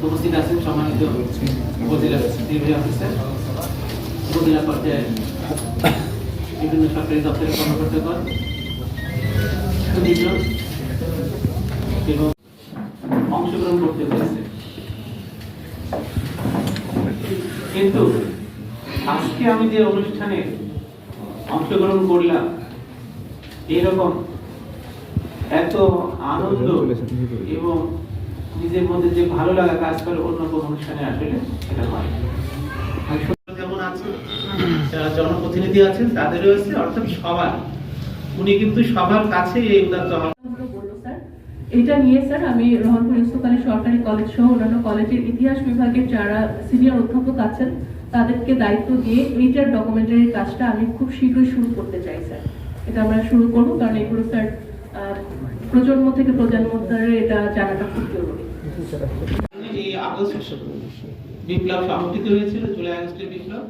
উপস্থিত আছেন সম্মানিত উপজেলা নির্বাহী অফিসার উপজেলা পর্যায়ে বিভিন্ন সরকারি দপ্তরের কর্মকর্তাগণ এবং অংশগ্রহণ করতে কিন্তু আজকে আমি যে অনুষ্ঠানে অংশগ্রহণ করলাম এরকম এত আনন্দ এবং নিজের মধ্যে যে ভালো লাগা কাজ করে অন্য কোনো অনুষ্ঠানে আসলে এটা হয় আছে যারা জনপ্রতিনিধি আছেন তাদেরও আছে অর্থাৎ সবার। উনি কিন্তু সবার কাছে এই উদাত্ত এটা নিয়ে স্যার আমি রহনপুর ইউসুফ আলী সরকারি কলেজ সহ অন্যান্য কলেজের ইতিহাস বিভাগের যারা সিনিয়র অধ্যাপক আছেন তাদেরকে দায়িত্ব দিয়ে এইটার ডকুমেন্টারির কাজটা আমি খুব শীঘ্রই শুরু করতে চাই স্যার। এটা আমরা শুরু করব কারণ এগুলো স্যার প্রজন্ম থেকে প্রজন্ম ধরে এটা জানাটা খুব জরুরি। এই আগস্ট, বিপ্লব সংঘটিত হয়েছিল জুলাই আগস্টের বিপ্লব।